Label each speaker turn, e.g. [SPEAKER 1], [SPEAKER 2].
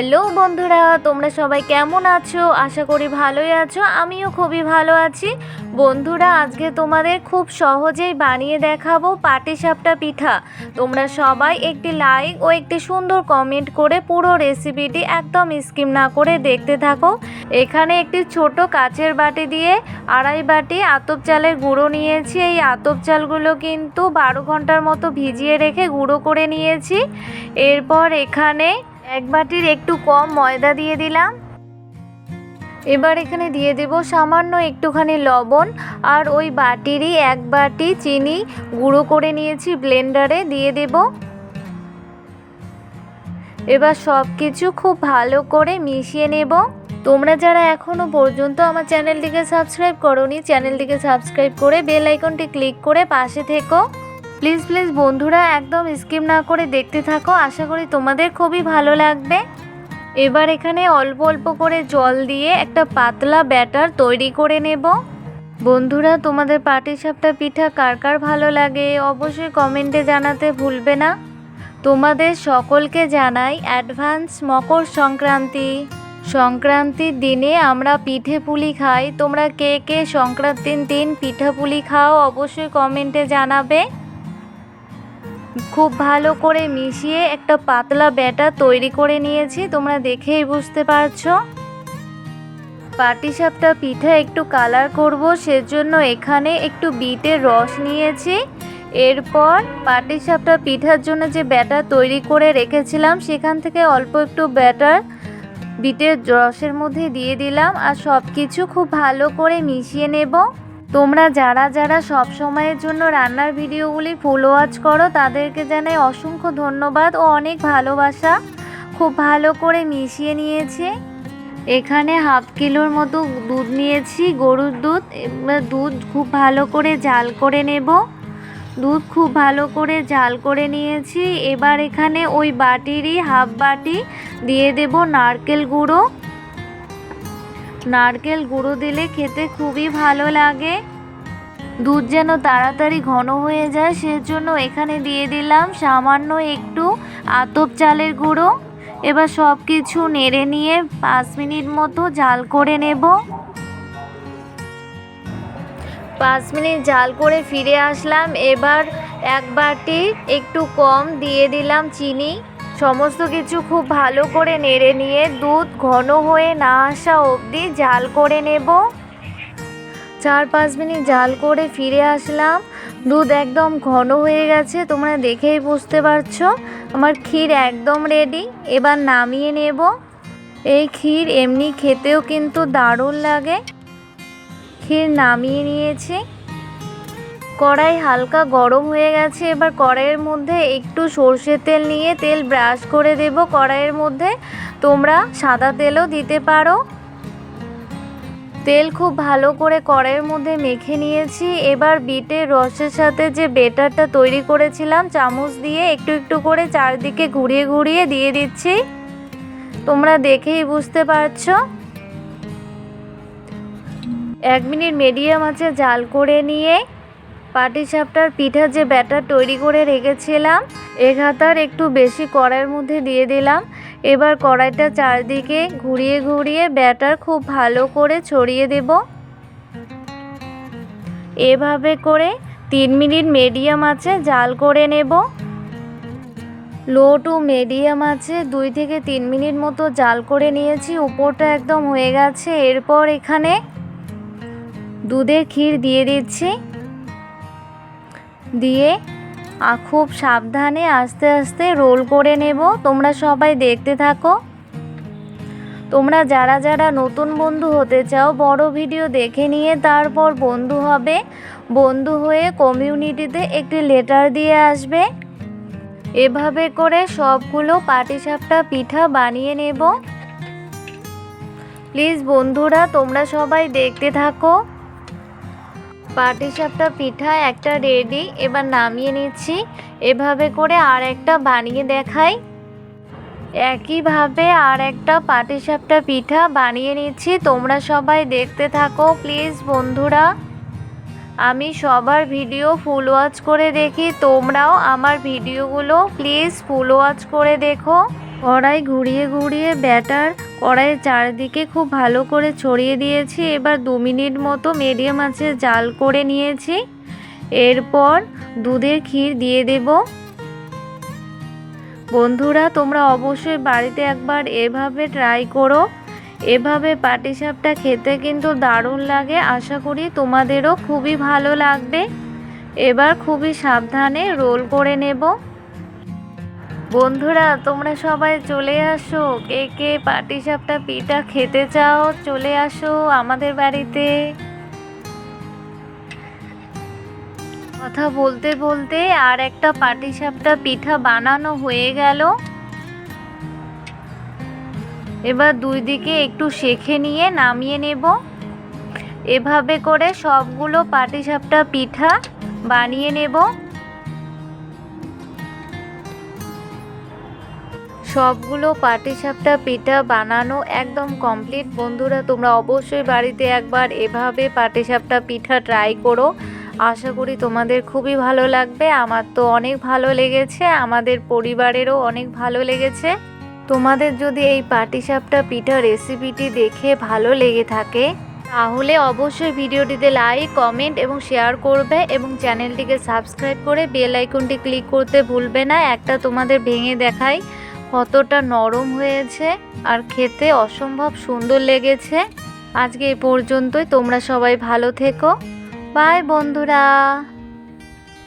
[SPEAKER 1] Hello বন্ধুরা, তোমরা সবাই কেমন আছো? আশা করি ভালোই আছো। আমিও খুবই ভালো আছি। বন্ধুরা, আজকে তোমাদের খুব সহজেই বানিয়ে দেখাবো পাটিসাপটা পিঠা। তোমরা সবাই একটি লাইক ও একটি সুন্দর কমেন্ট করে পুরো রেসিপিটি একদম স্কিম না করে দেখতে থাকো। এখানে একটি ছোট কাচের বাটি দিয়ে আড়াই বাটি আতপ চালের গুঁড়ো নিয়েছি। এই আতপ চালগুলো কিন্তু বারো ঘণ্টার মতো ভিজিয়ে রেখে গুঁড়ো করে নিয়েছি। এরপর এখানে এক বাটির একটু কম ময়দা দিয়ে দিলাম। এবার এখানে দিয়ে দেব সামান্য একটুখানি লবণ, আর ওই বাটিরই এক বাটি চিনি গুঁড়ো করে নিয়েছি ব্লেন্ডারে, দিয়ে দেব। এবার সব কিছু খুব ভালো করে মিশিয়ে নেব। তোমরা যারা এখনও পর্যন্ত আমার চ্যানেলটিকে সাবস্ক্রাইব করোনি, চ্যানেলটিকে সাবস্ক্রাইব করে বেল আইকনটি ক্লিক করে পাশে থেকো। প্লিজ প্লিজ বন্ধুরা একদম স্কিপ না করে দেখতে থাকো। আশা করি তোমাদের খুবই ভালো লাগবে। এবার এখানে অল্প অল্প করে জল দিয়ে একটা পাতলা ব্যাটার তৈরি করে নেব। বন্ধুরা, তোমাদের পাটিসাপটা পিঠা কার কার ভালো লাগে অবশ্যই কমেন্টে জানাতে ভুলবে না। তোমাদের সকলকে জানাই অ্যাডভান্স মকর সংক্রান্তি। সংক্রান্তির দিনে আমরা পিঠে পুলি খাই। তোমরা কে কে সংক্রান্তির দিন পিঠা পুলি খাও অবশ্যই কমেন্টে জানাবে। খুব ভালো করে মিশিয়ে একটা পাতলা ব্যাটার তৈরি করে নিয়েছি, তোমরা দেখেই বুঝতে পারছ। পাটিসাপটা পিঠা একটু কালার করব, সেজন্য এখানে একটু বিটের রস নিয়েছি। এরপর পাটিসাপটা পিঠার জন্য যে ব্যাটার তৈরি করে রেখেছিলাম, সেখান থেকে অল্প একটু ব্যাটার বিটের রসের মধ্যে দিয়ে দিলাম, আর সব কিছু খুব ভালো করে মিশিয়ে নেব। তোমরা যারা যারা সব সময়ের জন্য রান্নার ভিডিওগুলি ফুল ওয়াচ করো, তাদেরকে জানাই অসংখ্য ধন্যবাদ ও অনেক ভালোবাসা। খুব ভালো করে মিশিয়ে নিয়েছি। এখানে হাফ কিলোর মতো দুধ নিয়েছি, গরুর দুধ। দুধ খুব ভালো করে জাল করে নেব। দুধ খুব ভালো করে জাল করে নিয়েছি। এবার এখানে ওই বাটিরই হাফ বাটি দিয়ে দেব নারকেল গুঁড়ো। নারকেল গুঁড়ো দিলে খেতে খুবই ভালো লাগে। দুধ যেন তাড়াতাড়ি ঘন হয়ে যায়, সেজন্য এখানে দিয়ে দিলাম সামান্য একটু আতপ চালের গুঁড়ো। এবার সব কিছু নেড়ে নিয়ে পাঁচ মিনিট মতো জাল করে নেব। পাঁচ মিনিট জাল করে ফিরে আসলাম। এবার এক বাটি একটু কম দিয়ে দিলাম চিনি। সমস্ত কিছু খুব ভালো করে নেড়ে নিয়ে দুধ ঘন হয়ে না আসা অবধি জাল করে নেব। চার পাঁচ মিনিট জাল করে ফিরে আসলাম। দুধ একদম ঘন হয়ে গেছে, তোমরা দেখেই বুঝতে পারছ। আমার ক্ষীর একদম রেডি এবার নামিয়ে নেব। এই ক্ষীর এমনি খেতেও কিন্তু দারুণ লাগে। ক্ষীর নামিয়ে নিয়েছি। কড়াই হালকা গরম হয়ে গেছে। এবার কড়াইয়ের মধ্যে একটু সর্ষের তেল নিয়ে তেল ব্রাশ করে দেব। কড়াইয়ের মধ্যে তোমরা সাদা তেলও দিতে পারো। তেল খুব ভালো করে কড়াইয়ের মধ্যে মেখে নিয়েছি। এবার বিটের রসের সাথে যে বেটারটা তৈরি করেছিলাম, চামচ দিয়ে একটু একটু করে চারদিকে ঘুরিয়ে ঘুরিয়ে দিয়ে দিচ্ছি। তোমরা দেখেই বুঝতে পারছ। এক মিনিট মিডিয়াম আছে, জাল করে নিয়ে পাটিসাপটার পিঠা যে ব্যাটার তৈরি করে রেখেছিলাম এক হাতার একটু বেশি কড়াইয়ের মধ্যে দিয়ে দিলাম। এবার কড়াইটা চারদিকে ঘুরিয়ে ঘুরিয়ে ব্যাটার খুব ভালো করে ছড়িয়ে দেব। এভাবে করে তিন মিনিট মিডিয়াম আছে জাল করে নেব। লো টু মিডিয়াম আছে দুই থেকে তিন মিনিট মতো জাল করে নিয়েছি, উপরটা একদম হয়ে গেছে। এরপর এখানে দুধের ক্ষীর দিয়ে দিচ্ছি। দিয়ে খুব সাবধানে আস্তে আস্তে রোল করে নেব। তোমরা সবাই দেখতে থাকো। তোমরা যারা যারা নতুন বন্ধু হতে চাও, বড় ভিডিও দেখে নিয়ে তারপর বন্ধু হবে। বন্ধু হয়ে কমিউনিটিতে একটি লেটার দিয়ে আসবে। এভাবে করে সবগুলো পাটিসাপটা পিঠা বানিয়ে নেব। প্লিজ বন্ধুরা, তোমরা সবাই দেখতে থাকো। পাটিসাপটা পিঠা একটা রেডি এবার নামিয়ে নিচ্ছি। এভাবে করে আর একটা বানিয়ে দেখাই। একইভাবে আর একটা পাটিসাপটা পিঠা বানিয়ে নিচ্ছি। তোমরা সবাই দেখতে থাকো প্লিজ বন্ধুরা। আমি সবার ভিডিও ফুল ওয়াচ করে দেখি। তোমরাও আমার ভিডিওগুলো প্লিজ ফুল ওয়াচ করে দেখো। কড়াই ঘুরিয়ে ঘুরিয়ে ব্যাটার কড়াইয়ের চারিদিকে খুব ভালো করে ছড়িয়ে দিয়েছি। এবার দু মিনিট মতো মিডিয়াম আছে জাল করে নিয়েছি। এরপর দুধের ক্ষীর দিয়ে দেব। বন্ধুরা, তোমরা অবশ্যই বাড়িতে একবার এভাবে ট্রাই করো। এভাবে পাটিসাপটা খেতে কিন্তু দারুণ লাগে। আশা করি তোমাদেরও খুবই ভালো লাগবে। এবার খুবই সাবধানে রোল করে নেব। বন্ধুরা, তোমরা সবাই চলে আসো। কে কে পাটিসাপটা পিঠা খেতে চাও, চলে আসো আমাদের বাড়িতে। কথা বলতে বলতে আর একটা পাটিসাপটা পিঠা বানানো হয়ে গেল। এবার দুই দিকে একটু শেখে নিয়ে নামিয়ে নেব। এভাবে করে সবগুলো পাটিসাপটা পিঠা বানিয়ে নেব। সবগুলো পাটিসাপটা পিঠা বানানো একদম কমপ্লিট বন্ধুরা, তোমরা অবশ্যই বাড়িতে একবার এভাবে পাটিসাপটা পিঠা ট্রাই করো। আশা করি তোমাদের খুবই ভালো লাগবে। আমার তো অনেক ভালো লেগেছে, আমাদের পরিবারেরও অনেক ভালো লেগেছে। তোমাদের যদি এই পাটিসাপটা পিঠা রেসিপিটি দেখে ভালো লেগে থাকে, তাহলে অবশ্যই ভিডিওটিতে লাইক কমেন্ট এবং শেয়ার করবে এবং চ্যানেলটিকে সাবস্ক্রাইব করে বেল আইকনটি ক্লিক করতে ভুলবে না। একটা তোমাদের ভেঙে দেখাই কতটা নরম হয়েছে আর খেতে অসম্ভব সুন্দর লেগেছে। আজকে এ পর্যন্তই, তোমরা সবাই ভালো থেকো। বাই বন্ধুরা।